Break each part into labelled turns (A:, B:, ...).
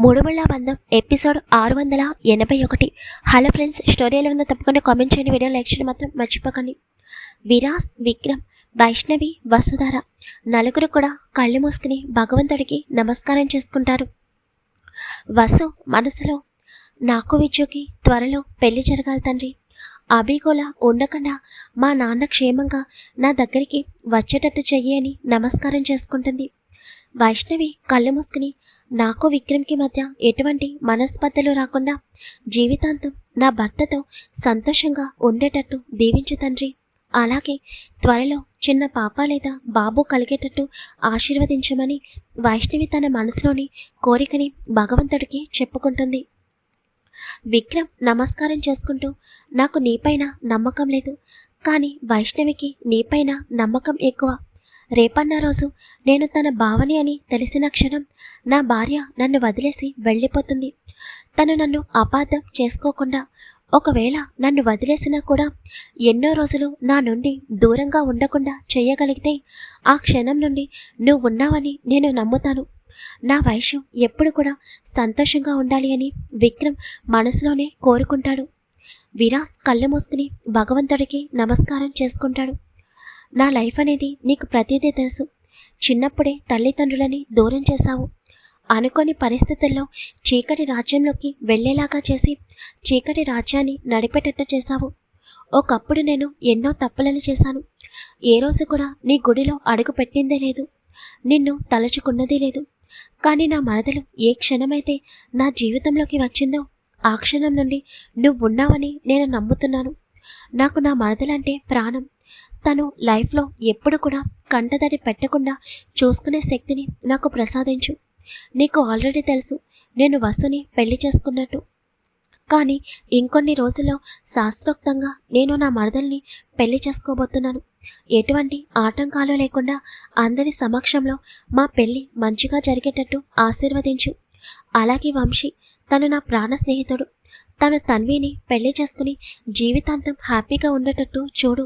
A: మూడుమళ్ళ బంధం ఎపిసోడ్ ఆరు వందల ఎనభై ఒకటి హలో ఫ్రెండ్స్ స్టోరీ ఎలా ఉందో తప్పకుండా కామెంట్ చేయండి వీడియో లైక్ చేయడం మాత్రం మర్చిపోకండి. విరాస్ విక్రమ్ వైష్ణవి వసుధార నలుగురు కూడా కళ్ళు మూసుకుని భగవంతుడికి నమస్కారం చేసుకుంటారు. వసు మనసులో నాకు విద్యుకి త్వరలో పెళ్ళి జరగాలి తండ్రి. అభిగోళ ఉండకుండా మా నాన్న క్షేమంగా నా దగ్గరికి వచ్చేటట్టు చెయ్యి అని నమస్కారం చేసుకుంటుంది. వైష్ణవి కళ్ళు మూసుకుని నాకు విక్రమ్కి మధ్య ఎటువంటి మనస్పర్ధలు రాకుండా జీవితాంతం నా భర్తతో సంతోషంగా ఉండేటట్టు దీవించు తండ్రి. అలాగే త్వరలో చిన్న పాప లేదా బాబు కలిగేటట్టు ఆశీర్వదించమని వైష్ణవి తన మనసులోని కోరికని భగవంతుడికి చెప్పుకుంటుంది. విక్రమ్ నమస్కారం చేసుకుంటూ నాకు నీపైన నమ్మకం లేదు. కానీ వైష్ణవికి నీపైన నమ్మకం ఎక్కువ. రేపన్న రోజు నేను తన భావని అని తెలిసిన క్షణం నా భార్య నన్ను వదిలేసి వెళ్ళిపోతుంది. తను నన్ను అపార్థం చేసుకోకుండా ఒకవేళ నన్ను వదిలేసినా కూడా ఎన్నో రోజులు నా నుండి దూరంగా ఉండకుండా చేయగలిగితే ఆ క్షణం నుండి నువ్వు ఉన్నావని నేను నమ్ముతాను. నా వయసు ఎప్పుడు కూడా సంతోషంగా ఉండాలి అని విక్రమ్ మనసులోనే కోరుకుంటాడు. విరాస్ కళ్ళు మూసుకుని భగవంతుడికి నమస్కారం చేసుకుంటాడు. నా లైఫ్ అనేది నీకు ప్రతిదీ తెలుసు. చిన్నప్పుడే తల్లిదండ్రులని దూరం చేశావు. అనుకోని పరిస్థితుల్లో చీకటి రాజ్యంలోకి వెళ్ళేలాగా చేసి చీకటి రాజ్యాన్ని నడిపేటట్టు చేశావు. ఒకప్పుడు నేను ఎన్నో తప్పులను చేశాను. ఏ రోజు కూడా నీ గుడిలో అడుగు పెట్టిందే లేదు. నిన్ను తలుచుకున్నదే లేదు. కానీ నా మరదలు ఏ క్షణమైతే నా జీవితంలోకి వచ్చిందో ఆ క్షణం నుండి నువ్వు ఉన్నావని నేను నమ్ముతున్నాను. నాకు నా మరదలంటే ప్రాణం. తను లైఫ్లో ఎప్పుడు కూడా కంటదడి పెట్టకుండా చూసుకునే శక్తిని నాకు ప్రసాదించు. నీకు ఆల్రెడీ తెలుసు నేను వసుని పెళ్ళి చేసుకున్నట్టు. కానీ ఇంకొన్ని రోజుల్లో శాస్త్రోక్తంగా నేను నా మరదల్ని పెళ్ళి చేసుకోబోతున్నాను. ఎటువంటి ఆటంకాలు లేకుండా అందరి సమక్షంలో మా పెళ్ళి మంచిగా జరిగేటట్టు ఆశీర్వదించు. అలాగే వంశీ తను నా ప్రాణ స్నేహితుడు. తను తన్విని పెళ్ళి చేసుకుని జీవితాంతం హ్యాపీగా ఉండేటట్టు చూడు.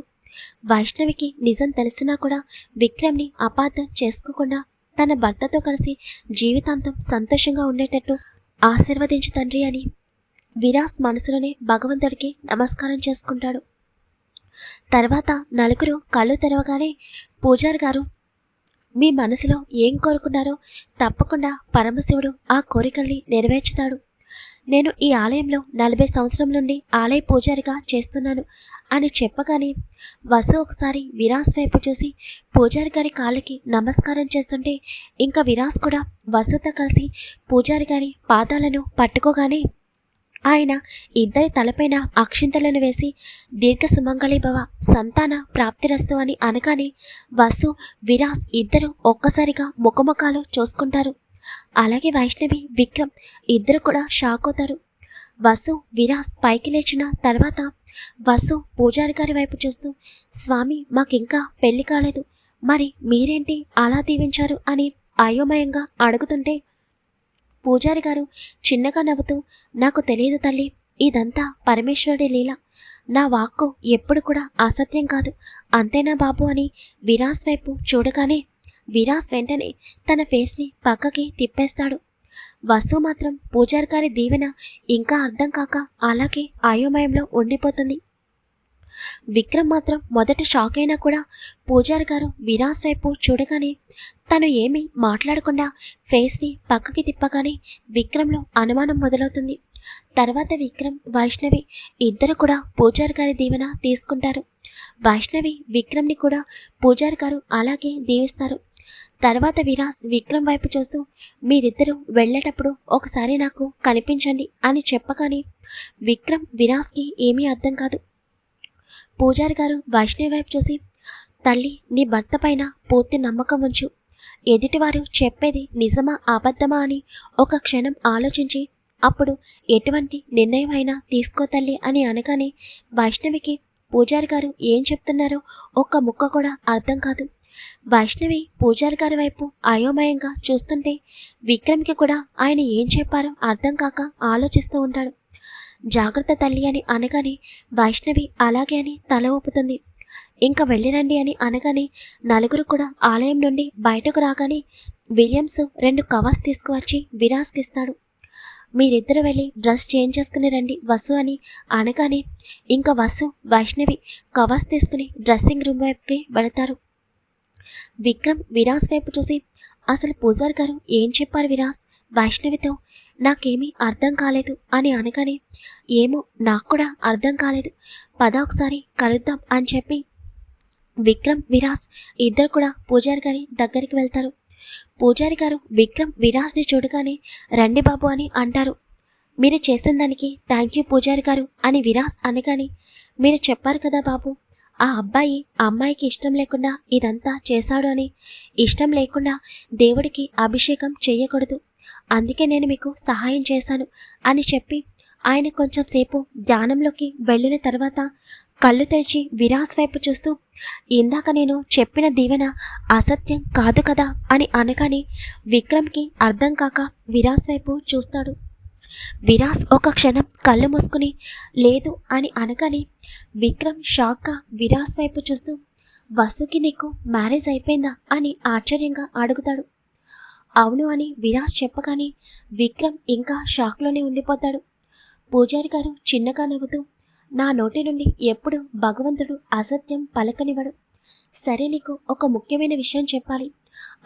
A: వైష్ణవికి నిజం తెలిసినా కూడా విక్రమ్ని అపార్థం చేసుకోకుండా తన భర్తతో కలిసి జీవితాంతం సంతోషంగా ఉండేటట్టు ఆశీర్వదించు తండ్రి అని విరాస్ మనసులోనే భగవంతుడికి నమస్కారం చేసుకుంటాడు. తర్వాత నలుగురు కళ్ళు తెరవగానే పూజారి గారు మీ మనసులో ఏం కోరుకున్నారో తప్పకుండా పరమశివుడు ఆ కోరికల్ని నెరవేర్చుతాడు. నేను ఈ ఆలయంలో నలభై సంవత్సరం నుండి ఆలయ పూజారిగా చేస్తున్నాను అని చెప్పగానే వసు ఒకసారి విరాస్ వైపు చూసి పూజారి గారి కాళ్ళకి నమస్కారం చేస్తుంటే ఇంకా విరాస్ కూడా వసుతో కలిసి పూజారి గారి పాదాలను పట్టుకోగానే ఆయన ఇద్దరి తలపైన అక్షింతలను వేసి దీర్ఘ సుమంగళి భవ సంతాన ప్రాప్తిరస్తు అని అనగానే వసు విరాస్ ఇద్దరు ఒక్కసారిగా ముఖముఖాలు చూసుకుంటారు. అలాగే వైష్ణవి విక్రమ్ ఇద్దరు కూడా షాక్ అవుతారు. వసు విరాస్ పైకి లేచిన తర్వాత వసు పూజారి గారి వైపు చూస్తూ స్వామి మాకింకా పెళ్ళి కాలేదు. మరి మీరేంటి అలా దీవించారు? అని అయోమయంగా అడుగుతుంటే పూజారి గారు చిన్నగా నవ్వుతూ నాకు తెలియదు తల్లి ఇదంతా పరమేశ్వరుడి లీల. నా వాక్కు ఎప్పుడు కూడా అసత్యం కాదు. అంతేనా బాబు? అని విరాస్ వైపు చూడగానే విరాస్ వెంటనే తన ఫేస్ని పక్కకి తిప్పేస్తాడు. వసు మాత్రం పూజారి గారి దీవెన ఇంకా అర్థం కాక అలాగే అయోమయంలో ఉండిపోతుంది. విక్రమ్ మాత్రం మొదట షాక్ అయినా కూడా పూజారి గారు విరాస్ వైపు చూడగానే తను ఏమీ మాట్లాడకుండా ఫేస్ని పక్కకి తిప్పగానే విక్రమ్లో అనుమానం మొదలవుతుంది. తర్వాత విక్రమ్ వైష్ణవి ఇద్దరు కూడా పూజారి గారి దీవెన తీసుకుంటారు. వైష్ణవి విక్రమ్ని కూడా పూజారి గారు అలాగే దీవిస్తారు. తర్వాత విరాస్ విక్రమ్ వైపు చూస్తూ మీరిద్దరూ వెళ్ళేటప్పుడు ఒకసారి నాకు కనిపించండి అని చెప్పగానే విక్రమ్ విరాస్కి ఏమీ అర్థం కాదు. పూజారి గారు వైష్ణవి వైపు చూసి తల్లి నీ భర్త పైన పూర్తి నమ్మకం ఉంచు. ఎదుటివారు చెప్పేది నిజమా అబద్ధమా అని ఒక క్షణం ఆలోచించి అప్పుడు ఎటువంటి నిర్ణయం అయినా తీసుకో తల్లి అని అనగానే వైష్ణవికి పూజారి గారు ఏం చెప్తున్నారో ఒక్క ముక్క కూడా అర్థం కాదు. వైష్ణవి పూజారి గారి వైపు అయోమయంగా చూస్తుంటే విక్రమ్కి కూడా ఆయన ఏం చెప్పారో అర్థం కాక ఆలోచిస్తూ ఉంటాడు. జాగ్రత్త తల్లి అని అనగానే వైష్ణవి అలాగే అని తల ఊపుతుంది. ఇంకా వెళ్ళిరండి అని అనగానే నలుగురు కూడా ఆలయం నుండి బయటకు రాగానే విలియమ్స్ రెండు కవర్స్ తీసుకువచ్చి విరాస్కిస్తాడు. మీరిద్దరు వెళ్ళి డ్రెస్ చేంజ్ చేసుకుని రండి వసు అని అనగానే ఇంకా వసు వైష్ణవి కవర్స్ తీసుకుని డ్రెస్సింగ్ రూమ్ వైపుకి వెళతారు. విక్రమ్ విరాస్ వైపు చూసి అసలు పూజారి గారు ఏం చెప్పారు విరాస్ వైష్ణవితో నాకేమీ అర్థం కాలేదు అని అనగానే ఏమో నాకు కూడా అర్థం కాలేదు. పద ఒకసారి కలుద్దాం అని చెప్పి విక్రమ్ విరాస్ ఇద్దరు కూడా పూజారి గారి దగ్గరికి వెళ్తారు. పూజారి గారు విక్రమ్ విరాస్ని చూడగానే రండి బాబు అని అంటారు. మీరు చేసిన దానికి థ్యాంక్ యూ పూజారి గారు అని విరాస్ అనగానే మీరు చెప్పారు కదా బాబు ఆ అబ్బాయి ఆ అమ్మాయికి ఇష్టం లేకుండా ఇదంతా చేశాడు అని. ఇష్టం లేకుండా దేవుడికి అభిషేకం చేయకూడదు. అందుకే నేను మీకు సహాయం చేశాను అని చెప్పి ఆయన కొంచెం సేపు ధ్యానంలోకి వెళ్ళిన తర్వాత కళ్ళు తెరిచి విరాస్ వైపు చూస్తూ ఇందాక నేను చెప్పిన దీవెన అసత్యం కాదు కదా? అని అనగానే విక్రమ్కి అర్థం కాక విరాస్ వైపు చూస్తాడు. విరాస్ ఒక క్షణం కళ్ళు మూసుకుని లేదు అని అనగానే విక్రమ్ షాక్గా విరాస్ వైపు చూస్తూ వసుకి నీకు మ్యారేజ్ అయిపోయిందా? అని ఆశ్చర్యంగా అడుగుతాడు. అవును అని విరాస్ చెప్పగానే విక్రమ్ ఇంకా షాక్లోనే ఉండిపోతాడు. పూజారి గారు చిన్నగా నవ్వుతూ నా నోటి నుండి ఎప్పుడు భగవంతుడు అసత్యం పలకనివ్వడు. సరే నీకు ఒక ముఖ్యమైన విషయం చెప్పాలి.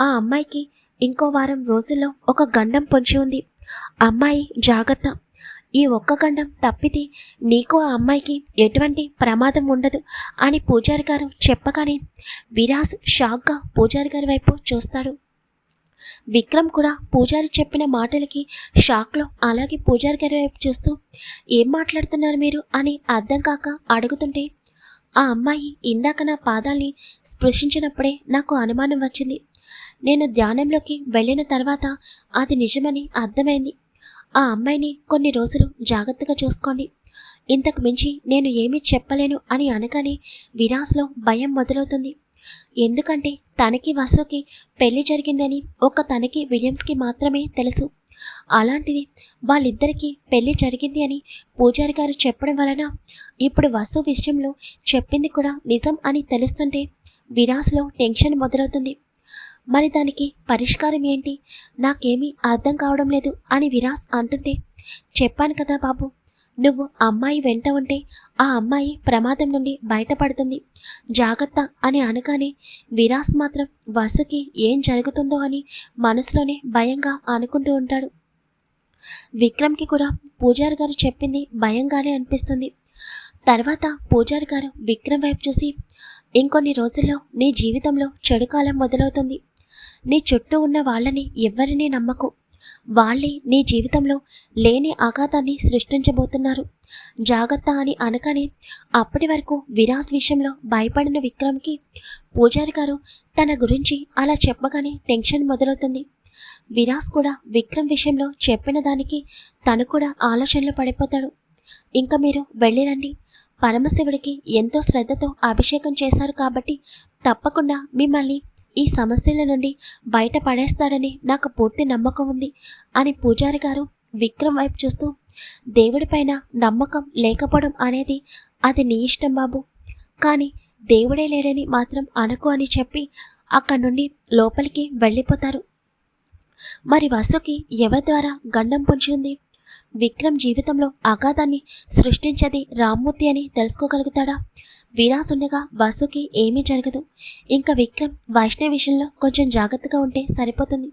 A: ఆ అమ్మాయికి ఇంకో వారం రోజుల్లో ఒక గండం పొంచి ఉంది. అమ్మాయి జాగ్రత్త. ఈ ఒక్క గండం తప్పితే నీకు ఆ అమ్మాయికి ఎటువంటి ప్రమాదం ఉండదు అని పూజారి గారు చెప్పగానే విరాస్ షాక్గా పూజారి గారి వైపు చూస్తాడు. విక్రమ్ కూడా పూజారి చెప్పిన మాటలకి షాక్లో అలాగే పూజారి గారి వైపు చూస్తూ ఏం మాట్లాడుతున్నారు మీరు? అని అర్థం కాక అడుగుతుంటే ఆ అమ్మాయి ఇందాక నా పాదాల్ని స్పృశించినప్పుడే నాకు అనుమానం వచ్చింది. నేను ధ్యానంలోకి వెళ్ళిన తర్వాత అది నిజమని అర్థమైంది. ఆ అమ్మాయిని కొన్ని రోజులు జాగ్రత్తగా చూసుకోండి. ఇంతకు మించి నేను ఏమీ చెప్పలేను అని అనగానే విరాస్లో భయం మొదలవుతుంది. ఎందుకంటే తనకి వసుకి పెళ్ళి జరిగిందని ఒక తనకి విలియమ్స్కి మాత్రమే తెలుసు. అలాంటిది వాళ్ళిద్దరికీ పెళ్ళి జరిగింది అని పూజారి గారు చెప్పడం వలన ఇప్పుడు వసు విషయంలో చెప్పింది కూడా నిజం అని తెలుస్తుంటే విరాస్లో టెన్షన్ మొదలవుతుంది. మరి దానికి పరిష్కారం ఏంటి? నాకేమీ అర్థం కావడం లేదు అని విరాస్ అంటుంటే చెప్పాను కదా బాబు నువ్వు అమ్మాయి వెంట ఉంటే ఆ అమ్మాయి ప్రమాదం నుండి బయటపడుతుంది. జాగ్రత్త అని అనగానే విరాస్ మాత్రం వసుకి ఏం జరుగుతుందో అని మనసులోనే భయంగా అనుకుంటూ ఉంటాడు. విక్రమ్కి కూడా పూజారి గారు చెప్పింది భయంగానే అనిపిస్తుంది. తర్వాత పూజారి గారు విక్రమ్ వైపు చూసి ఇంకొన్ని రోజుల్లో నీ జీవితంలో చెడు కాలం మొదలవుతుంది. నీ చుట్టూ ఉన్న వాళ్ళని ఎవ్వరినీ నమ్మకు. వాళ్ళే నీ జీవితంలో లేని ఆఘాతాన్ని సృష్టించబోతున్నారు. జాగ్రత్త అని అనగానే అప్పటి వరకు విరాస్ విషయంలో భయపడిన విక్రమ్కి పూజారి గారు తన గురించి అలా చెప్పగానే టెన్షన్ మొదలవుతుంది. విరాస్ కూడా విక్రమ్ విషయంలో చెప్పిన దానికి తను కూడా ఆలోచనలో పడిపోతాడు. ఇంకా మీరు వెళ్ళిరండి. పరమశివుడికి ఎంతో శ్రద్ధతో అభిషేకం చేశారు కాబట్టి తప్పకుండా మిమ్మల్ని ఈ సమస్యల నుండి బయట పడేస్తాడని నాకు పూర్తి నమ్మకం ఉంది అని పూజారి గారు విక్రమ్ వైపు చూస్తూ దేవుడిపైన నమ్మకం లేకపోవడం అనేది అది నీ ఇష్టం బాబు. కానీ దేవుడే లేడని మాత్రం అనకు అని చెప్పి అక్కడి నుండి లోపలికి వెళ్ళిపోతారు. మరి వసుకి ఎవరి ద్వారా గండం పొంచి విక్రమ్ జీవితంలో అగాధాన్ని సృష్టించది రామ్మూర్తి అని తెలుసుకోగలుగుతాడా? విరాస్ ఉండగా ఏమీ జరగదు. ఇంకా విక్రమ్ వైష్ణవి విషయంలో కొంచెం జాగ్రత్తగా ఉంటే సరిపోతుంది.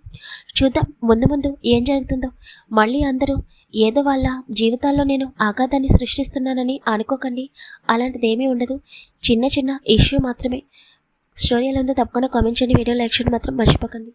A: చూద్దాం ముందు ముందు ఏం జరుగుతుందో. మళ్ళీ అందరూ ఏదో వాళ్ళ జీవితాల్లో నేను ఆఘాతాన్ని సృష్టిస్తున్నానని అనుకోకండి. అలాంటిది ఏమీ ఉండదు. చిన్న చిన్న ఇష్యూ మాత్రమే. స్టోరీ ఎలా ఉందో తప్పకుండా కామెంట్ చేయండి. వీడియో లైక్ చేయడం మాత్రం మర్చిపోకండి.